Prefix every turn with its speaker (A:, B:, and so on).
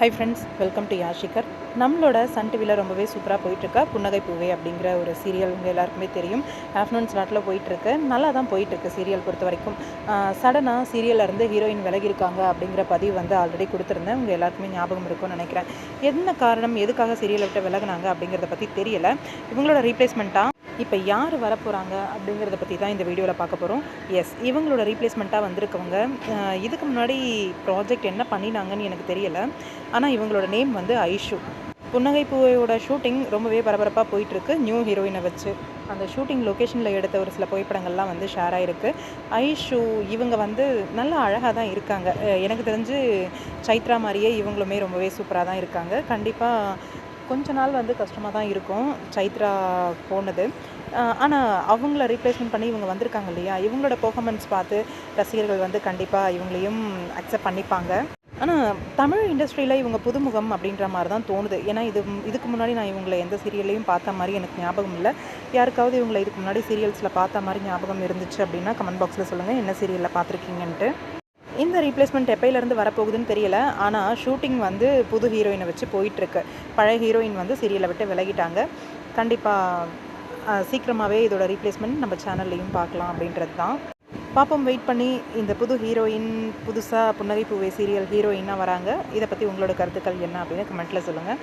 A: High friends welcome to யாஷிகர் நம்மளோட Sun டிவியில் ரொம்பவே சூப்பராக போயிட்டுருக்கா புன்னகை பூவே அப்படிங்கிற ஒரு சீரியல் உங்கள் எல்லாருக்குமே தெரியும். ஆஃப்டர்நூன் ஸ்லாட்டில் போயிட்டுருக்கு. நல்லா தான் போயிட்டுருக்கு சீரியல் பொறுத்த வரைக்கும். சடனாக சீரியல்லேருந்து ஹீரோயின் விலகியிருக்காங்க அப்படிங்கிற பதிவு வந்து ஆல்ரெடி கொடுத்துருந்தேன். உங்கள் எல்லாருக்குமே ஞாபகம் இருக்கும்னு நினைக்கிறேன். என்ன காரணம் எதுக்காக சீரியலை விட்டு விலகுனாங்க அப்படிங்கிறத பற்றி தெரியல. இவங்களோட ரீப்ளேஸ்மெண்ட்டாக இப்போ யார் வரப்போகிறாங்க அப்படிங்கிறத பற்றி தான் இந்த வீடியோவில் பார்க்க போகிறோம் எஸ் இவங்களோட ரீப்ளேஸ்மெண்ட்டாக வந்திருக்கவங்க இதுக்கு முன்னாடி ப்ராஜெக்ட் என்ன பண்ணினாங்கன்னு எனக்கு தெரியலை. ஆனால் இவங்களோட நேம் வந்து ஐஷு. புன்னகை பூவையோட ஷூட்டிங் ரொம்பவே பரபரப்பாக போயிட்டுருக்கு. நியூ ஹீரோயினை வச்சு. அந்த ஷூட்டிங் லொக்கேஷனில் எடுத்த ஒரு சில புகைப்படங்கள்லாம் வந்து ஷேர் ஆகிருக்கு ஐஷு இவங்க வந்து நல்லா அழகாக தான் இருக்காங்க. எனக்கு தெரிஞ்சு சைத்ரா மாதிரியே இவங்களுமே ரொம்பவே சூப்பராக தான் இருக்காங்க. கண்டிப்பாக கொஞ்ச நாள் வந்து கஷ்டமாக தான் இருக்கும் சைத்ரா போனது. ஆனால் அவங்கள ரீப்ளேஸ்மெண்ட் பண்ணி இவங்க வந்திருக்காங்க இல்லையா? இவங்களோட பர்ஃபாமன்ஸ் பார்த்து ரசிகர்கள் வந்து கண்டிப்பாக இவங்களையும் அக்செப்ட் பண்ணிப்பாங்க. ஆனால் தமிழ் இண்டஸ்ட்ரியில் இவங்க புதுமுகம் அப்படின்ற மாதிரி தான் தோணுது. ஏன்னா இது இதுக்கு முன்னாடி நான் இவங்களை எந்த சீரியல்லையும் பார்த்த மாதிரி எனக்கு ஞாபகம் இல்லை. யாருக்காவது இவங்களை இதுக்கு முன்னாடி சீரியல்ஸில் பார்த்த மாதிரி ஞாபகம் இருந்துச்சு அப்படின்னா கமெண்ட் பாக்ஸில் சொல்லுங்கள் என்ன சீரியலில் பார்த்துருக்கீங்கன்ட்டு. இந்த ரீப்ளேஸ்மெண்ட் எப்பையிலேருந்து வரப்போகுதுன்னு தெரியல. ஆனால் ஷூட்டிங் வந்து புது ஹீரோயினை வச்சு போயிட்டுருக்கு. பழைய ஹீரோயின் வந்து சீரியலை விட்டு விலகிட்டாங்க. கண்டிப்பாக சீக்கிரமாகவே இதோட ரீப்ளேஸ்மெண்ட் நம்ம சேனல்லையும் பார்க்கலாம் அப்படின்றது தான் பாப்போம் வெயிட் பண்ணி இந்த புது ஹீரோயின் புதுசாக புன்னகை பூவே சீரியல் ஹீரோயினாக வராங்க. இதை பற்றி உங்களோட கருத்துக்கள் என்ன அப்படின்னு கமெண்ட்டில் சொல்லுங்கள்